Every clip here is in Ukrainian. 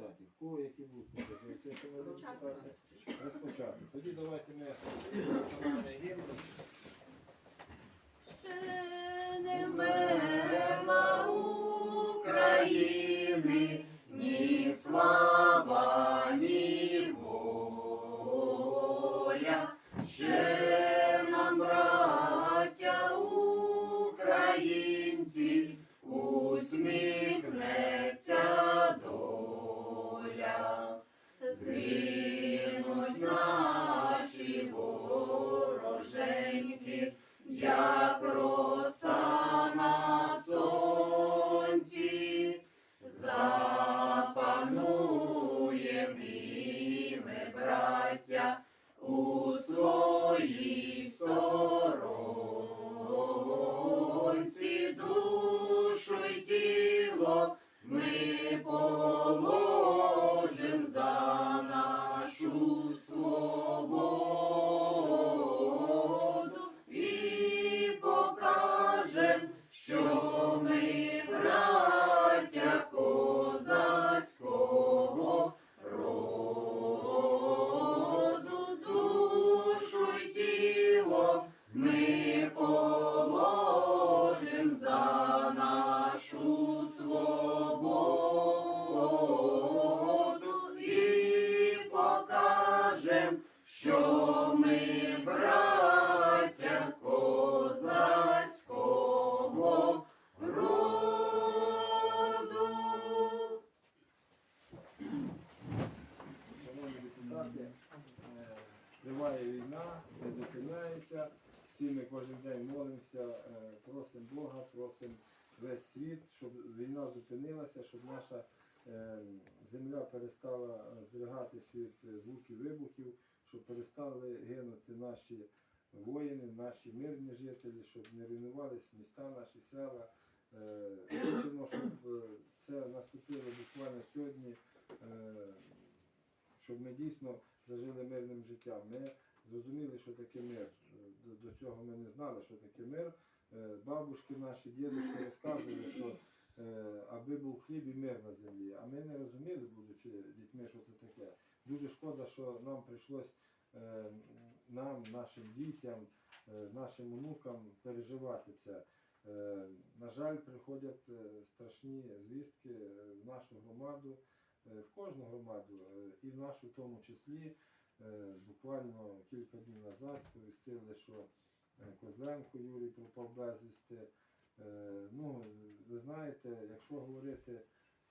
депутатів. Кого які будуть? Розпочати. Тоді давайте ми національний гімн. Ще не вмерла України, ні слава, як роса триває війна, не зупиняється. Всі ми кожен день молимося, е, просимо Бога, просимо весь світ, щоб війна зупинилася, щоб наша е, земля перестала здригатись від звуків вибухів, щоб перестали гинути наші воїни, наші мирні жителі, щоб не руйнувались міста, наші села. Е, Хочемо, щоб це наступило буквально сьогодні. щоб ми дійсно зажили мирним життям. Ми зрозуміли, що таке мир. До, цього ми не знали, що таке мир. Е, Бабушки наші, дідушки розказували, що е, аби був хліб і мир на землі. А ми не розуміли, будучи дітьми, що це таке. Дуже шкода, що нам прийшлось е, нам, нашим дітям, нашим онукам переживати це. На жаль, приходять страшні звістки в нашу громаду, в кожну громаду, е, і в нашу в тому числі. Е, Буквально кілька днів назад сповістили, що е, Козленко Юрій пропав безвісти. Е, Ну, ви знаєте, якщо говорити,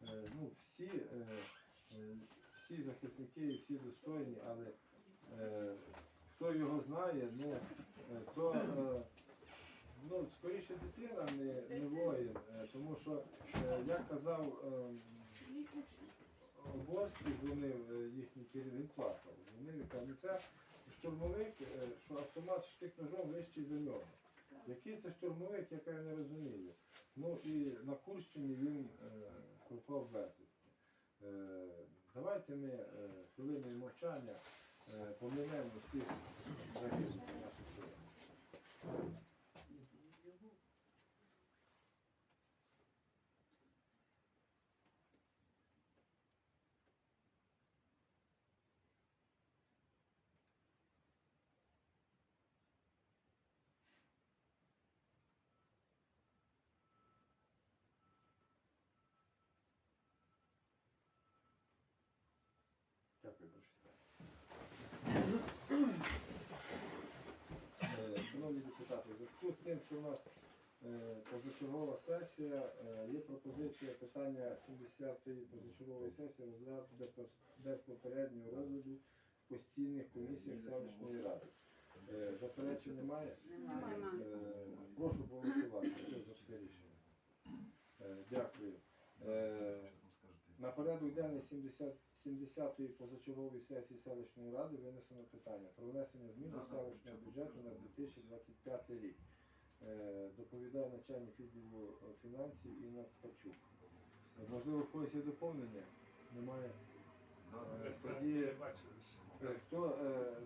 е, ну, всі, е, е, всі захисники і всі достойні, але е, хто його знає, ну, е, то е, ну, скоріше дитина, не, не воїн, е, тому що, е, як казав е, дзвонив е, їхній керівник, плакав. Дзвонив і каже, «Ну, це штурмовик, е, що автомат штик-ножом вищий за нього. Який це штурмовик, я не розумію. Ну і на Курщині він е, пропав безвісти. Давайте ми хвилиною мовчання поминемо всіх загиблих наших Дякую, прочитаю. Е, Шановні депутати, в зв'язку з тим, що у нас е, позачергова сесія, е, є пропозиція питання 70-ї позачергової сесії розглядати без, попереднього розгляду в постійних комісіях селищної ради. Заперечень немає? Немає. Прошу голосувати. Хто за таке рішення? Е, Дякую. Е, денний 70 70-ї позачергової сесії селищної ради винесено питання про внесення змін до селищного бюджету на 2025 рік. Е, Доповідає начальник відділу е, фінансів Інна Ткачук. Можливо, в когось є доповнення? Немає. Е, Тоді хто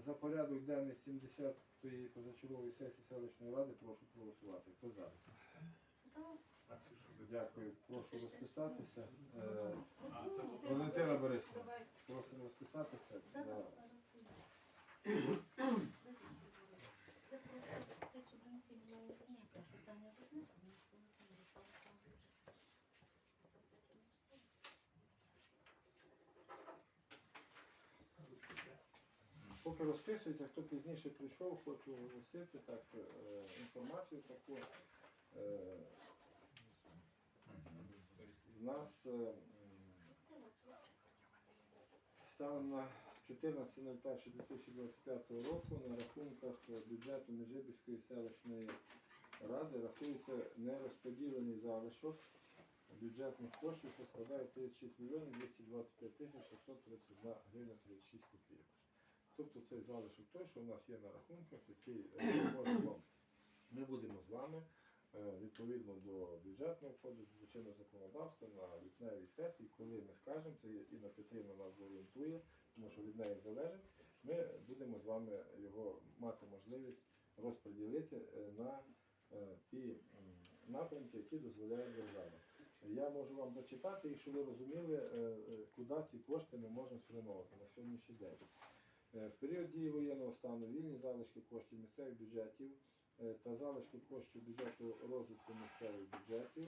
за порядок денний 70-ї позачергової сесії селищної ради, прошу проголосувати. Хто за? Дякую. Прошу розписатися. Е, Валентина Борисівна. Давай. Просимо розписатися. Да, Да. зараз. Це про те субвенції для Українка, що Таня Жутник внесла, Ярослав Павлович. Поки розписується, хто пізніше прийшов, хочу оголосити так, е, інформацію таку. Е, У нас е, станом на 14.01.2025 року на рахунках бюджету Межибірської селищної ради рахується нерозподілений залишок бюджетних коштів, що складає 36 мільйонів 225 тисяч 631 гривня 36 копійок. Тобто цей залишок той, що у нас є на рахунках, який ми будемо з вами відповідно до бюджетного кодексу, до законодавства на лютневій сесії, коли ми скажемо, це Інна Петрівна нас орієнтує, тому що від неї залежить, ми будемо з вами його мати можливість розподілити е, на е, ті напрямки, які дозволяє держава. Я можу вам дочитати, щоб ви розуміли, е, е, куди ці кошти ми можемо спрямовувати на сьогоднішній день. Е, В період дії воєнного стану вільні залишки коштів місцевих бюджетів е, та залишки коштів бюджету розвитку місцевих бюджетів,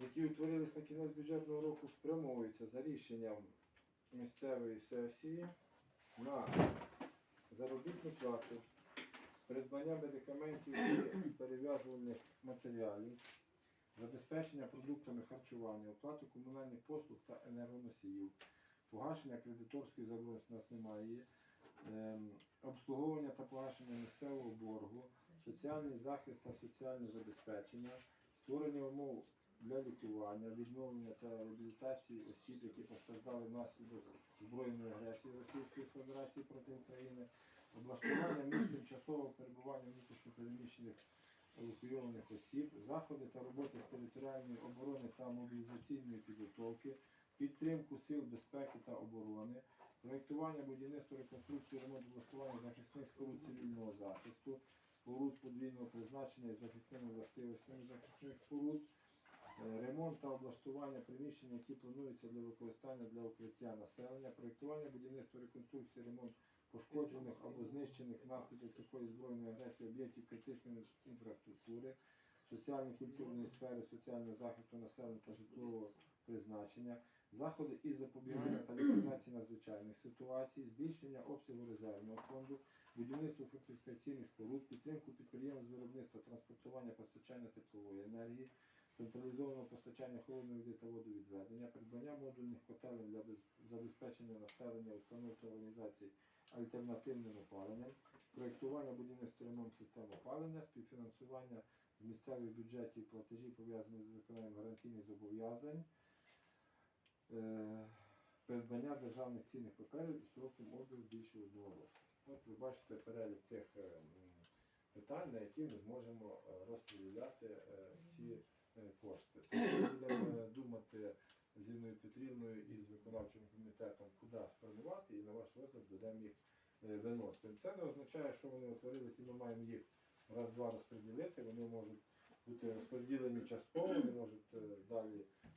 які утворились на кінець бюджетного року, спрямовуються за рішенням місцевої сесії на заробітну плату, придбання медикаментів і перев'язувальних матеріалів, забезпечення продуктами харчування, оплату комунальних послуг та енергоносіїв, погашення кредиторської заборгованості. У нас немає, ем, обслуговування та погашення місцевого боргу, соціальний захист та соціальне забезпечення, створення умов для лікування, відновлення та реабілітації осіб, які постраждали внаслідок збройної агресії Російської Федерації проти України, облаштування місць тимчасового перебування внутрішньо переміщених евакуйованих осіб, заходи та роботи з територіальної оборони та мобілізаційної підготовки, підтримку сил безпеки та оборони, проєктування, будівництво, реконструкцію, ремонт облаштування захисних споруд цивільного захисту, споруд подвійного призначення із захисними властивостями захисних споруд, е, ремонт та облаштування приміщень, які плануються для використання для укриття населення, проєктування, будівництво, реконструкції, ремонт пошкоджених або знищених внаслідок такої збройної агресії об'єктів критичної інфраструктури, соціально-культурної сфери, соціального захисту населення та житлового призначення, заходи із запобігання та ліквідації надзвичайних ситуацій, збільшення обсягу резервного фонду, будівництво фортифікаційних споруд, підтримку підприємств виробництва транспортування постачання теплової енергії, централізованого постачання холодної води та водовідведення, придбання модульних котелень для забезпечення населення установ та організацій альтернативним опаленням, проєктування будівництва ремонт систем опалення, співфінансування з місцевих бюджетів платежів пов'язаних з виконанням гарантійних зобов'язань, придбання державних цінних паперів із строком обігу більше одного року. От ви бачите перелік тих е, питань, на які ми зможемо е, розподіляти е, ці е, кошти. Будемо е, думати з Інною Петрівною і з виконавчим комітетом, куди спрямувати, і на ваш розгляд будемо їх е, виносити. Це не означає, що вони утворилися, і ми маємо їх раз-два розподілити. Вони можуть бути розподілені частково, вони можуть е, далі е,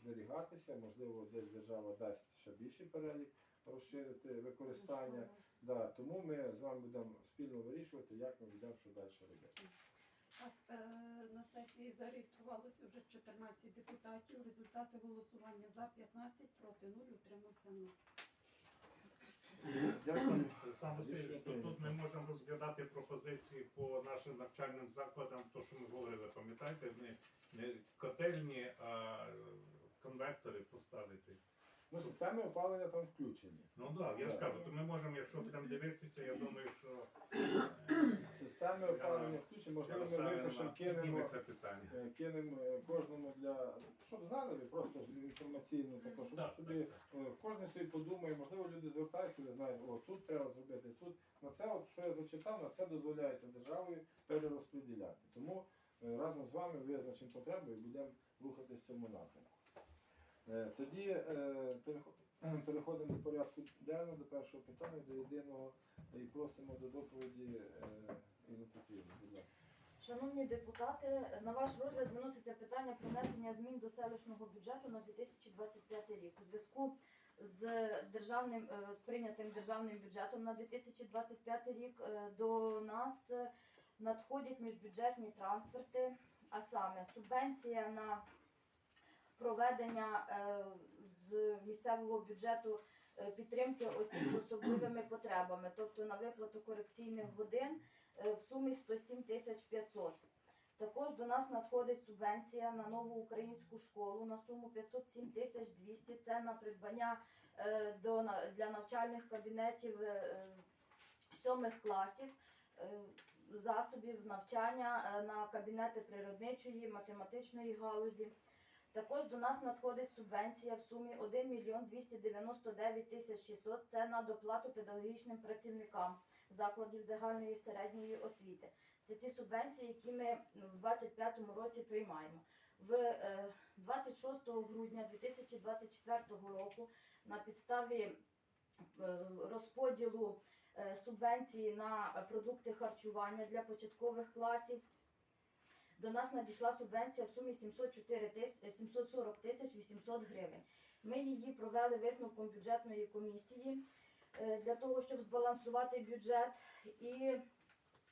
зберігатися. Можливо, десь держава дасть ще більший перелік розширити використання. Да, тому ми з вами будемо спільно вирішувати, як ми будемо що далі робити. Так, е, на сесії зареєструвалося вже 14 депутатів. Результати голосування за 15, проти 0, утримався 0. Дякую. Олександр Васильович, то тут ми можемо розглядати пропозиції по нашим навчальним закладам, то що ми говорили, пам'ятаєте, не, не котельні, а конвектори поставити. Ну, системи опалення там включені. Ну так, я ж кажу, то ми можемо, якщо будемо дивитися, я думаю, що е, Системи опалення включені, можливо, ми випишемо, кинемо, це питання. е, кинемо е, кожному для, щоб знали просто інформаційно також, щоб Так, собі так, е, кожен собі подумає, можливо, люди звертаються, ви знають, о, тут треба зробити, тут на це, от що я зачитав, на це дозволяється державою перерозподіляти. Тому разом з вами визначимо потребу і будемо рухатись в цьому напрямку. Е, Тоді е, переходимо до порядку денного, до першого питання, до єдиного і просимо до доповіді е, Інну Петрівну, будь ласка. Шановні депутати, на ваш розгляд виноситься питання про внесення змін до селищного бюджету на 2025 рік. У зв'язку з державним е, з прийнятим державним бюджетом на 2025 рік е, до нас е, надходять міжбюджетні трансферти, а саме субвенція на проведення е, з місцевого бюджету е, підтримки осіб з особливими потребами, тобто на виплату корекційних годин е, в сумі 107 тисяч 500. Також до нас надходить субвенція на нову українську школу на суму 507 тисяч 200. Це на придбання для навчальних кабінетів сьомих класів. Е, Засобів навчання е, на кабінети природничої, математичної галузі. Також до нас надходить субвенція в сумі 1 мільйон 299 тисяч 600. Це на доплату педагогічним працівникам закладів загальної середньої освіти. Це ці субвенції, які ми в 2025 році приймаємо. В е, 26 грудня 2024 року на підставі е, розподілу е, субвенції на продукти харчування для початкових класів. До нас надійшла субвенція в сумі 704 тис- 740 тисяч 800 гривень. Ми її провели висновком бюджетної комісії е, для того, щоб збалансувати бюджет, і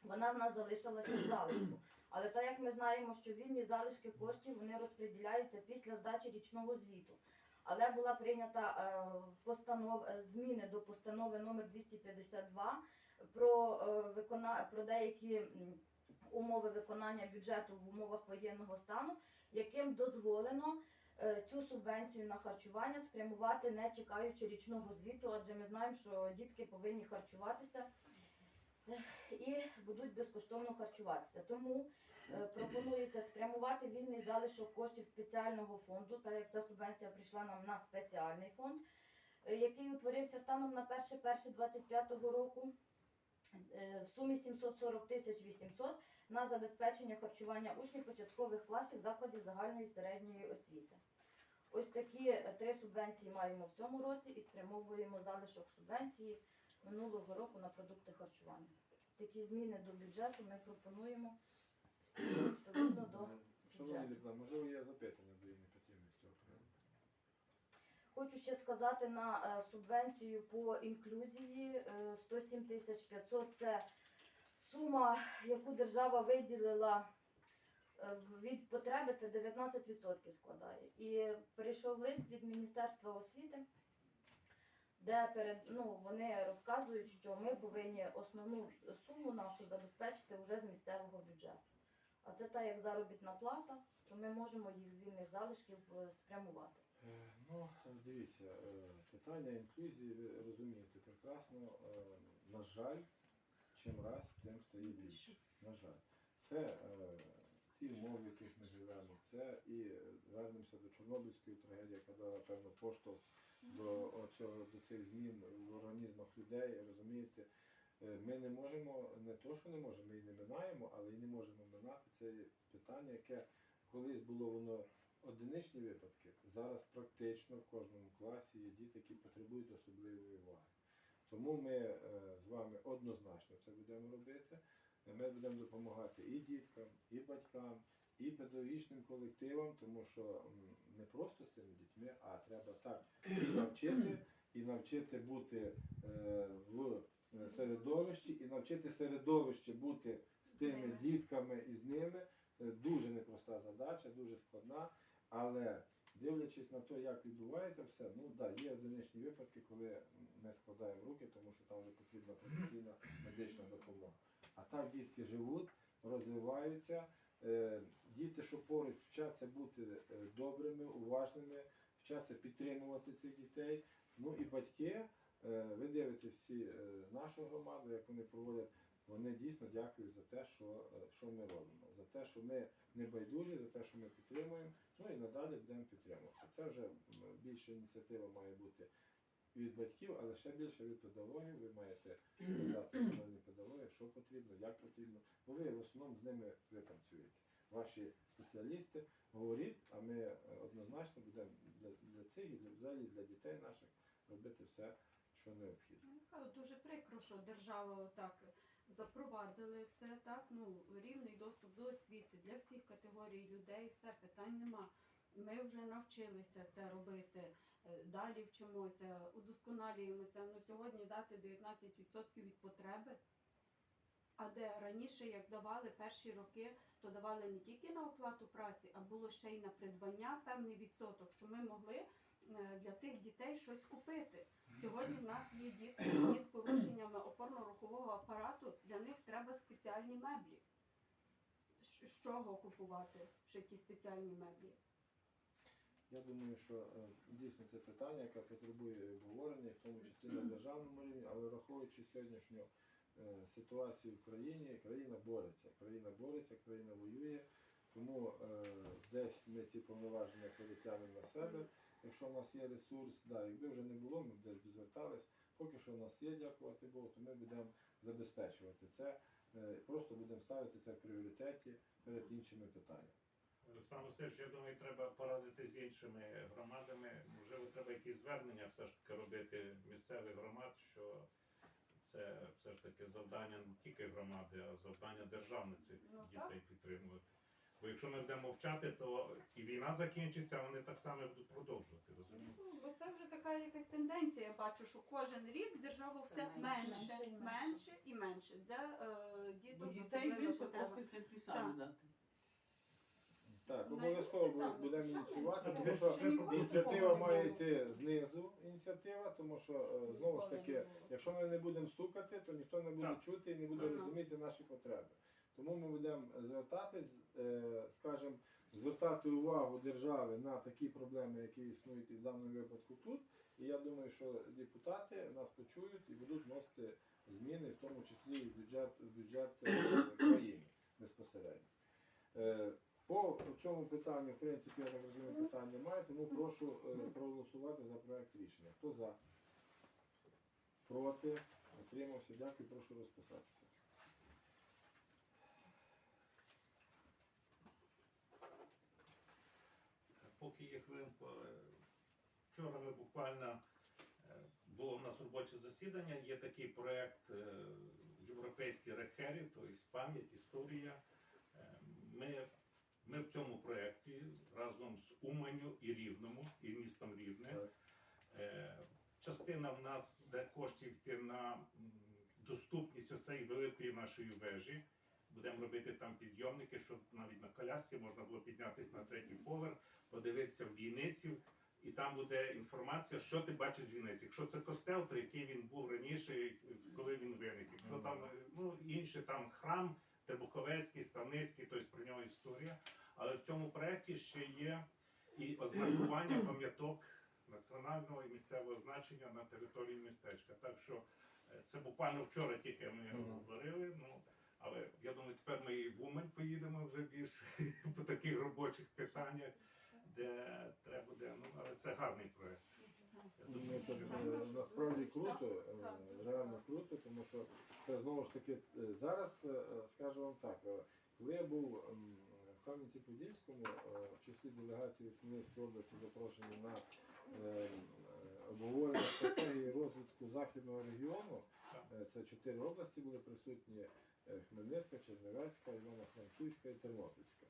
вона в нас залишилася в залишку. Але так як ми знаємо, що вільні залишки коштів вони розподіляються після здачі річного звіту. Але була прийнята е, постанов, е, зміни до постанови номер 252 про, е, викона, про деякі умови виконання бюджету в умовах воєнного стану, яким дозволено цю субвенцію на харчування спрямувати не чекаючи річного звіту, адже ми знаємо, що дітки повинні харчуватися і будуть безкоштовно харчуватися. Тому пропонується спрямувати вільний залишок коштів спеціального фонду, так як ця субвенція прийшла нам на спеціальний фонд, е, який утворився станом на 1.1.25 року е, в сумі 740 тисяч 800 на забезпечення харчування учнів початкових класів закладів загальної середньої освіти. Ось такі е, три субвенції маємо в цьому році і спрямовуємо залишок субвенції минулого року на продукти харчування. Такі зміни до бюджету ми пропонуємо відповідно до Шановні бюджету. депутати, можливо, є запитання до Інни Петрівни з цього приводу? Хочу ще сказати на е, субвенцію по інклюзії е, 107 тисяч 500 – це сума, яку держава виділила е, в- від потреби, це 19% складає. І прийшов лист від Міністерства освіти, де перед, ну, вони розказують, що ми повинні основну суму нашу забезпечити вже з місцевого бюджету. А це та як заробітна плата, то ми можемо їх з вільних залишків е, спрямувати. Е, Ну, дивіться, е, питання інклюзії, ви розумієте прекрасно. На жаль, чим раз, тим стає більше. На жаль. Це ті умови, в яких ми живемо. Це і вернемося до Чорнобильської трагедії, яка дала певну поштовх до, оцього, до цих змін в організмах людей, розумієте. Е, Ми не можемо, не то, що не можемо, ми і не минаємо, але і не можемо минати це питання, яке колись було воно одиничні випадки. Зараз практично в кожному класі є діти, які потребують особливої уваги. Тому ми е, з вами однозначно це будемо робити. Е, Ми будемо допомагати і діткам, і батькам, і педагогічним колективам, тому що не просто з цими дітьми, а треба так і навчити, і навчити бути в середовищі, і навчити середовище бути з тими дітками і з ними. Е, Дуже непроста задача, дуже складна, але дивлячись на те, як відбувається все, ну да, є одиничні випадки, коли ми складаємо руки, тому що там вже потрібна професійна медична допомога. А так дітки живуть, розвиваються. Е, Діти, що поруч вчаться бути е, добрими, уважними, вчаться підтримувати цих дітей. Ну і батьки, ви дивитесь всі е, нашу громаду, як вони проводять вони дійсно дякують за те, що, е, що ми робимо, за те, що ми не байдужі, за те, що ми підтримуємо, ну і надалі будемо підтримувати. Це вже більше ініціатива має бути від батьків, але ще більше від педагогів. Ви маєте сказати, шановні педагоги, що потрібно, як потрібно, бо ви в основному з ними ви працюєте. Ваші спеціалісти говоріть, а ми е, однозначно будемо для, для цих і для, взагалі для дітей наших робити все, що необхідно. Ну, Дуже прикро, що держава так запровадили це так. Ну рівний доступ до освіти для всіх категорій людей. Все питань нема. Ми вже навчилися це робити. е, далі вчимося, удосконалюємося. Ну сьогодні дати 19% від потреби. А де раніше, як давали перші роки, то давали не тільки на оплату праці, а було ще й на придбання певний відсоток, що ми могли для тих дітей щось купити. Сьогодні в нас є діти, які з порушеннями опорно-рухового апарату, для них треба спеціальні меблі. З чого купувати ще ті спеціальні меблі? Я думаю, що е, дійсно це питання, яке потребує обговорення, в тому числі на державному рівні, але враховуючи сьогоднішню е, ситуацію в країні, країна бореться. Країна бореться, країна воює. Тому е, десь ми ці повноваження перетягнемо на себе. Якщо в нас є ресурс, да, якби вже не було, ми б десь б звертались. Поки що в нас є, дякувати Богу, то ми будемо забезпечувати це. Е, Просто будемо ставити це в пріоритеті перед іншими питаннями. Олександр Васильович, я думаю, треба порадити з іншими громадами. Можливо, треба якісь звернення все ж таки робити місцевих громад, що це все ж таки завдання не тільки громади, а завдання державне цих Ну, дітей підтримувати. Бо якщо ми будемо мовчати, то і війна закінчиться, а вони так само будуть продовжувати. Розумієте? Ну, бо це вже така якась тенденція. Я бачу, що кожен рік держава Все все менше, менше, менше і менше. менше і менше. Для е, Бо діток дітей особливими більше коштів треба самі Так. дати. Так, обов'язково будемо ініціювати, тому Ще що ніколи ініціатива такого не має було. йти знизу. Ініціатива, тому що е, знову ж таки, якщо ми не будемо стукати, то ніхто не буде Так. чути і не буде Ага. розуміти наші потреби. Тому ми будемо звертатись, е, скажімо, звертати увагу держави на такі проблеми, які існують і в даному випадку тут. І я думаю, що депутати нас почують і будуть вносити зміни, в тому числі і в бюджет, в бюджет е, країни безпосередньо. Е, По цьому питанню, в принципі, я так розумію, питань немає, тому прошу проголосувати за проект рішення. Хто за? Проти? Утримався. Дякую, прошу розписатися. Поки є хвилинку, е, вчора ми буквально е, було в нас робоче засідання. Є такий проект е, Європейський рехері, тобто пам'ять, історія. Е, Ми, ми в цьому проєкті разом з Уманю і Рівному, і містом Рівне. Частина в нас буде коштів йти на доступність оцеї великої нашої вежі. Будемо робити там підйомники, щоб навіть на колясці можна було піднятися на третій поверх, подивитися в Війниців, і там буде інформація, що ти бачиш з Вінниці. Якщо це костел, то який він був раніше, коли він виник. Якщо там ну, інші там храм, Требуховецький, Ставницький, тобто про нього історія. Але в цьому проєкті ще є і ознакування пам'яток національного і місцевого значення на території містечка. Так що е, це буквально вчора тільки ми говорили. Ну але я думаю, тепер ми і в Умань поїдемо вже більше по таких робочих питаннях, де треба буде. Ну але це гарний. Я Ну, думаю, що е, насправді круто, е, реально круто, тому що це знову ж таки е, зараз, е, скажу вам так, е, коли я був ем, в Кам'янці-Подільському, е, в числі делегації Хмельницької області запрошені на е, е, обговорення стратегії розвитку західного регіону. Е, Це чотири області були присутні: Хмельницька, Чернівецька, Івано-Франківська і Тернопільська.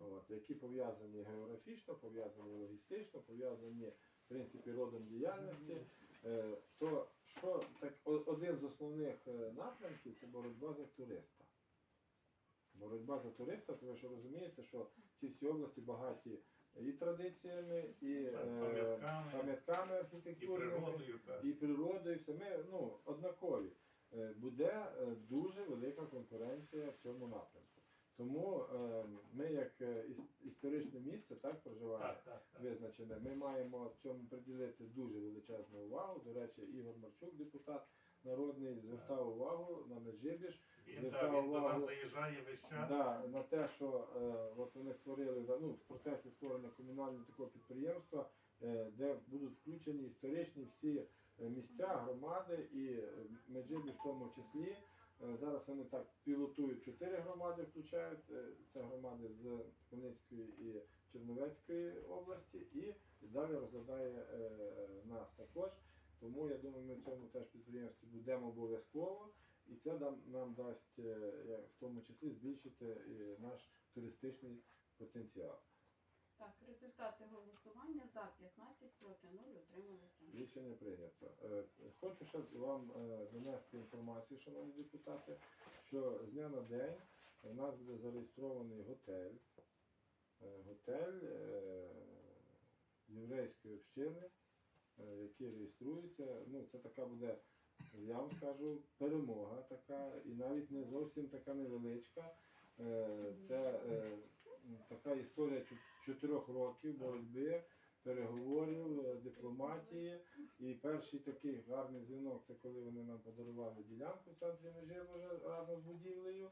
От, які пов'язані географічно, пов'язані логістично, пов'язані в принципі родом діяльності. Е, то що так один з основних е, напрямків це боротьба за туриста. Боротьба за туриста, тому що розумієте, що ці всі області багаті і традиціями, і е, пам'ятками, пам'ятками і природою, і природою, і все ми ну, однакові. Е, Буде е, дуже велика конкуренція в цьому напрямку. Тому е, ми, як е, історичне місце, так так. визначене, ми маємо цьому приділити дуже величезну увагу. До речі, Ігор Марчук, депутат народний, звертав увагу на Меджибіж. Він, та, він до нас заїжджає весь час. Да, на те, що е, от вони створили за ну в процесі створення комунального такого підприємства, е, де будуть включені історичні всі місця, громади і Меджибі в тому числі. Е, Зараз вони так пілотують чотири громади, включають е, це громади з Хмельницької і Чернівецької області, і далі розглядає е, нас також. Тому я думаю, ми в цьому теж підприємстві будемо обов'язково. І це нам, нам дасть в тому числі збільшити наш туристичний потенціал. Так, результати голосування за 15 проти 0 утрималися. Рішення прийнято. Е, Хочу ще вам е, донести інформацію, шановні депутати, що з дня на день у нас буде зареєстрований готель. Е, Готель єврейської общини, який реєструється. Ну, це така буде, я вам скажу, перемога така, і навіть не зовсім така невеличка. Це така історія чотирьох років боротьби, переговорів, е, дипломатії. І перший такий гарний дзвінок це коли вони нам подарували ділянку в центрі Межирожа разом з будівлею.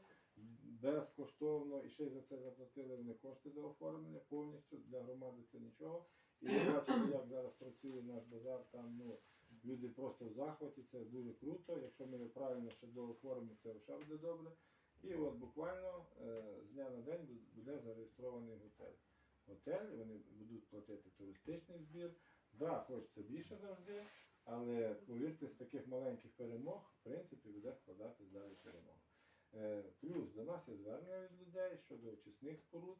Безкоштовно і ще й за це заплатили вони кошти за оформлення повністю для громади це нічого. І ви бачите, як зараз працює наш базар. Там ну люди просто в захваті. Це дуже круто. Якщо ми правильно ще дооформимо, це вже буде добре. І от буквально е, з дня на день буде зареєстрований готель. Готель, вони будуть платити туристичний збір. Да, хочеться більше завжди, але повірте, з таких маленьких перемог, в принципі, буде складатись далі перемога. Е, Плюс до нас є звернення від людей щодо очисних споруд.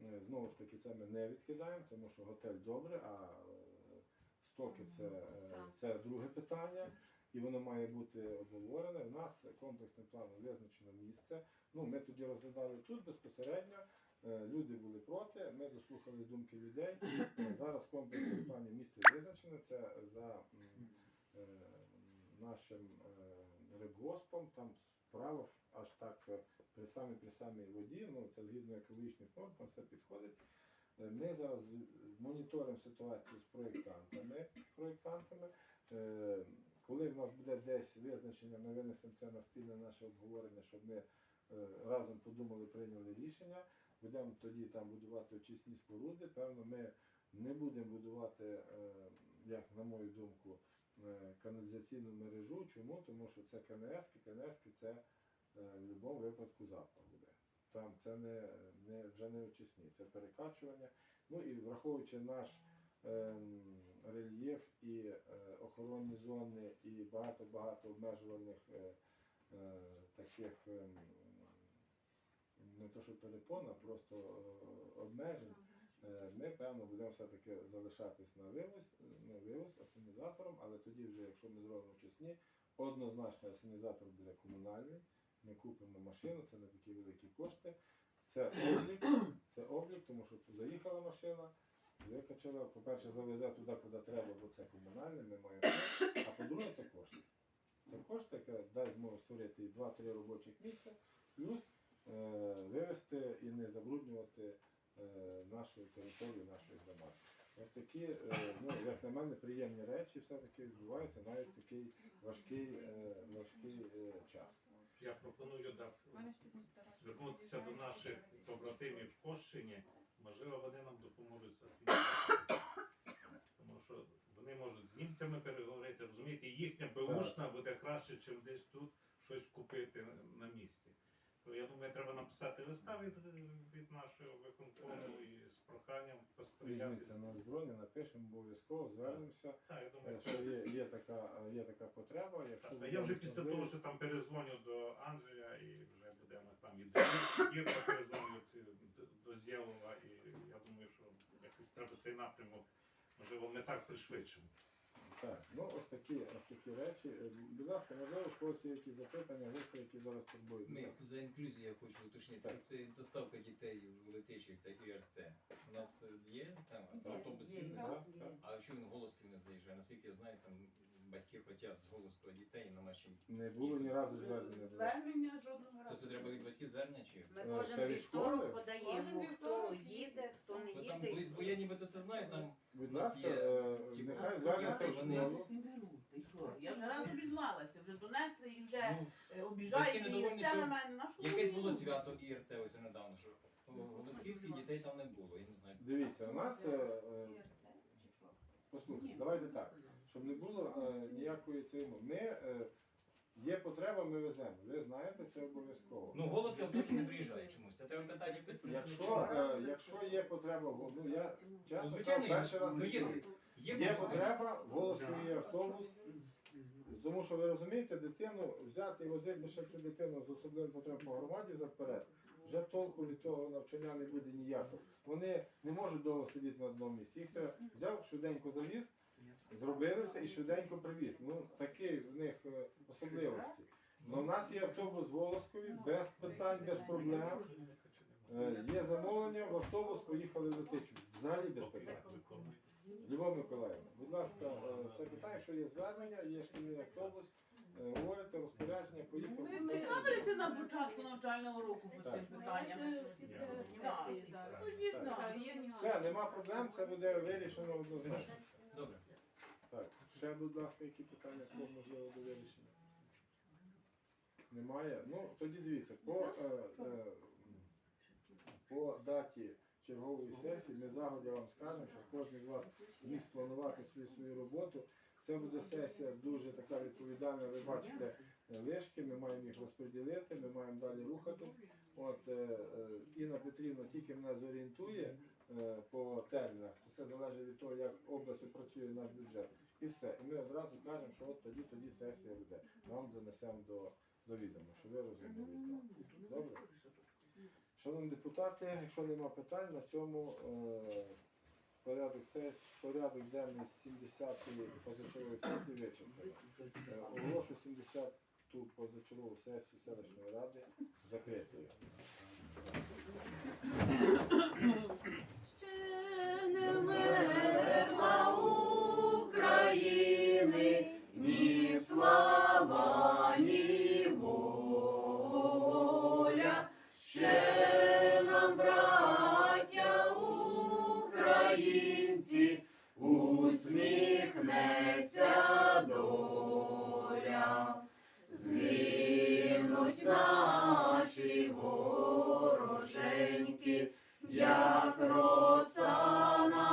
Е, Знову ж таки, це ми не відкидаємо, тому що готель добре, а е, стоки це, е, це друге питання. І воно має бути обговорене. У нас комплексним планом визначено місце. Ну, ми тоді розглядали тут безпосередньо. Е, Люди були проти, ми дослухали думки людей. Е, Зараз комплексним плані місце визначено. Це за е, нашим рибгоспом. Там справа аж так при самій при самій воді. Ну це згідно екологічних норм, там все підходить. Ми зараз моніторимо ситуацію з проєктантами. проєктантами. Коли в нас буде десь визначення, ми винесемо це на спільне наше обговорення, щоб ми разом подумали, прийняли рішення. Будемо тоді там будувати очисні споруди. Певно, ми не будемо будувати, е, як на мою думку, е, каналізаційну мережу. Чому? Тому що це КНС, КНС це е, в будь-якому випадку запах буде. Там це не, не вже не очисні, це перекачування. Ну і враховуючи наш ем, рельєф і е, охоронні зони, і багато-багато обмежувальних е, е, таких ем, не то що перепон, а просто е, обмежень. Е, Ми, певно, будемо все-таки залишатись на вивоз, на вивоз асенізатором, але тоді вже, якщо ми зробимо чесні, однозначно асенізатор буде комунальний. Ми купимо машину, це не такі великі кошти. Це облік, це облік, тому що заїхала машина, викачала, по-перше, завезе туди, куди треба, бо це комунальне, ми маємо. А по-друге, це кошти. Це кошти, яке дасть змогу створити 2-3 робочих місця, плюс вивезти і не забруднювати е, нашу територію, нашої громади. Ось такі, е, ну, як на мене, приємні речі все-таки відбуваються навіть в такий важкий, е, важкий е, час. Я пропоную да, звернутися до наших побратимів в Кощині. Можливо, вони нам допоможуть з. Тому що вони можуть з німцями переговорити, розумієте, їхня беушна буде краще, ніж десь тут щось купити на місці. То я думаю, треба написати листа від, від нашого виконкому і з проханням посприяти. Візьміться на озброєння, напишемо обов'язково, звернемося. Так, я думаю, Е, це Що є, є, така, є така потреба. Якщо Так, буде я вже після можливість- того, що там перезвоню до Анджея і вже будемо там і до Кірка перезвоню до- до Зєлова, і я думаю, що якось треба цей напрямок, можливо, ми так пришвидшимо. Так, ну ось такі, ось такі речі. Е, Будь ласка, можливо, в когось є якісь запитання, гості, які зараз турбують. Ми за інклюзію я хочу уточнити. Так. Це доставка дітей в летичі, це ІРЦ. У нас е, є там автобусів. А що він голос не заїжджає, наскільки я знаю, там батьки хочуть з Голоскова дітей на наші. Не було ні разу звернення. Звернення жодного разу. То це треба від батьків звернення чи? Ми Е, кожен від школи? вівторок подаємо, Кожен хто вівторок їде, хто не Бо, там, їде. бо, бо я нібито це знаю, там Будь нас ласка, є, е, нехай звернеться в вони- школу. Не ти що? Я вже раз обізвалася, вже донесли і вже ну, е, обіжаються і недовольні, це що на мене. На що якесь було свято ІРЦ ось недавно, що Голосківських дітей там не було, я не знаю. Дивіться, у нас, е, е, чи що? послухайте, давайте так, щоб не було е, ніякої цієї. Ми е, є потреба, ми веземо. Ви знаєте, це обов'язково. Ну, Голосків тоді не приїжджає чомусь. Це треба питати якось Якщо, е, якщо є потреба, в- ну я Ну, чесно звичайно, кажу, перший раз ну, є- чую. Є, Є потреба, в є автобус. Тому що ви розумієте, дитину взяти і возити лише цю дитину з особливим потребами по громаді заперед. вже толку від того навчання не буде ніякого. Вони не можуть довго сидіти на одному місці. Їх треба взяв, швиденько завіз, зробили все і швиденько привіз. Ну такі в них е, особливості. Ну, у нас є автобус в Волоскові, без питань, без проблем. Е, Є замовлення, в автобус поїхали в Летичу. Взагалі без питань. Любов Миколаївна, будь ласка, е, це питання, що є звернення, є шкільний автобус, е, говорите, розпорядження, поїхав. Ми цікавилися на початку навчального року по цим питанням. Так. Тоді Так. так. Є. Все, нема проблем, це буде вирішено однозначно. Добре. Так, ще, будь ласка, які питання кого можливо до вирішення? Немає? Ну, тоді дивіться, по, е, е, по даті чергової сесії ми загодя вам скажемо, що кожен з вас міг спланувати свою свою роботу. Це буде сесія дуже така відповідальна. Ви бачите е, вишки, ми маємо їх розподілити, ми маємо далі рухатись. От е, е, Інна Петрівна тільки мене зорієнтує е, по термінах, то це залежить від того, як область працює наш бюджет. І все. І ми одразу кажемо, що от тоді тоді сесія буде. Вам донесемо до, до відома, що ви розуміли. Добре? Шановні депутати, якщо нема питань, на цьому е, порядок сес, порядок денний 70-ї позачергової сесії вичерпано. Е, Оголошу 70-ту позачергову сесію селищної ради закритою. України, ні слава, ні воля. Ще нам, браття українці, усміхнеться доля. Звінуть наші вороженьки, як роса на